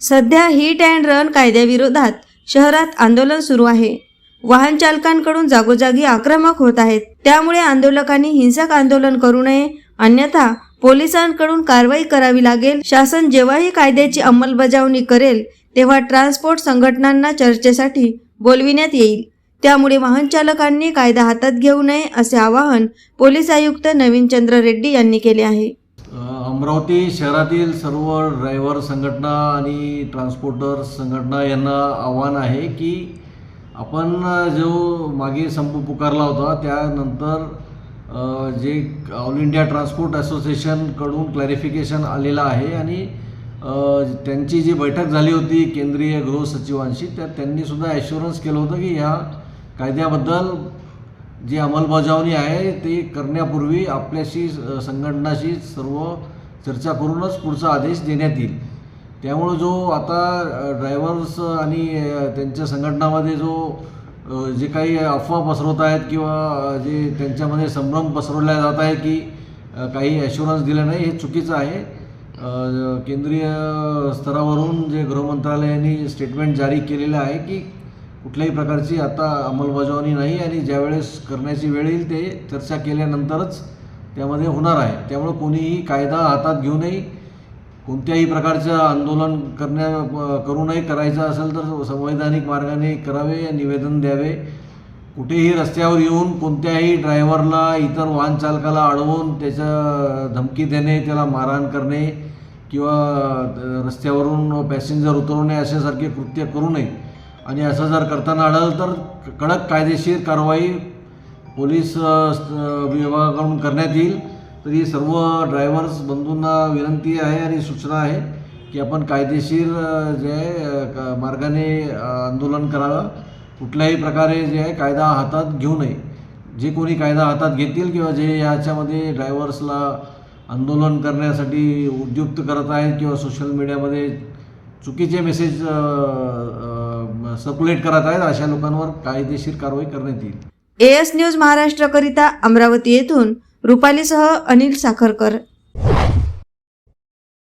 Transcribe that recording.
सध्या hit and run कायद्याविरोधात शहरात आंदोलन सुरू आहे. वाहन चालकांकडून जागोजागी आक्रमक होत आहेत. त्यामुळे आंदोलकांनी हिंसक आंदोलन करू नये. अन्यथा पोलिसांकडून कारवाई करावी लागेल. शासन जेव्हाही कायद्याची अंमलबजावणी करेल तेव्हा ट्रान्सपोर्ट संघटनांना चर्चेसाठी बोलविण्यात येईल. त्यामुळे वाहन चालकांनी कायदा हातात घेऊ नये असे आवाहन पोलीस आयुक्त नवीन चंद्र रेड्डी यांनी केले आहे. अमरावती शहरातील सर्व ड्रायव्हर संघटना आणि ट्रान्सपोर्टर संघटना यांना आव्हान आहे की आपण जो मागे संप पुकारला होता त्यानंतर जे ऑल इंडिया ट्रान्सपोर्ट असोसिएशनकडून क्लॅरिफिकेशन आलेलं आहे आणि त्यांची जी बैठक झाली होती केंद्रीय गृह सचिवांशी त्यात त्यांनीसुद्धा ॲश्युरन्स केलं होतं की ह्या कायद्याबद्दल जी अंमलबजावणी आहे ते करण्यापूर्वी आपल्याशी संघटनाशी सर्व चर्चा करूनच पुढचा आदेश देण्यात येईल. त्यामुळं जो आता ड्रायव्हर्स आणि त्यांच्या संघटनामध्ये जो जे काही अफवा पसरवत आहेत किंवा जे त्यांच्यामध्ये संभ्रम पसरवल्या जात आहे की काही ॲश्युरन्स दिलं नाही हे चुकीचं आहे. केंद्रीय स्तरावरून जे गृहमंत्रालयाने स्टेटमेंट जारी केलेलं आहे की कुठल्याही प्रकारची आता अंमलबजावणी नाही आणि ज्यावेळेस करण्याची वेळ येईल ते चर्चा केल्यानंतरच त्यामध्ये होणार आहे. त्यामुळं कोणीही कायदा हातात घेऊ नये. कोणत्याही प्रकारचं आंदोलन करण्या करू नये करायचं असेल तर संवैधानिक मार्गाने करावे निवेदन द्यावे. कुठेही रस्त्यावर येऊन कोणत्याही ड्रायव्हरला इतर वाहन चालकाला अडवून त्याचं धमकी देणे त्याला मारहाण करणे किंवा रस्त्यावरून पॅसेंजर उतरवणे अशासारखे कृत्य करू नये. आणि असं जर करताना आढळलं तर कडक कायदेशीर कारवाई पोलीस विभागाकडून करण्यात येईल. तरी सर्व ड्रायव्हर्स बंधूंना विनंती आहे आणि सूचना आहे की आपण कायदेशीर जे आहे क- मार्गाने आंदोलन करावं. कुठल्याही प्रकारे जे आहे कायदा हातात घेऊ नये. जे कोणी कायदा हातात घेतील किंवा जे याच्यामध्ये ड्रायव्हर्सला आंदोलन करण्यासाठी उद्युक्त करत आहेत किंवा सोशल मीडियामध्ये चुकीचे मेसेज सर्क्युलेट करत आहेत अशा लोकांवर कायदेशीर कारवाई करण्यात येईल. एएस न्यूज महाराष्ट्रकरिता अमरावती येथून रुपालीसह अनिल साखरकर.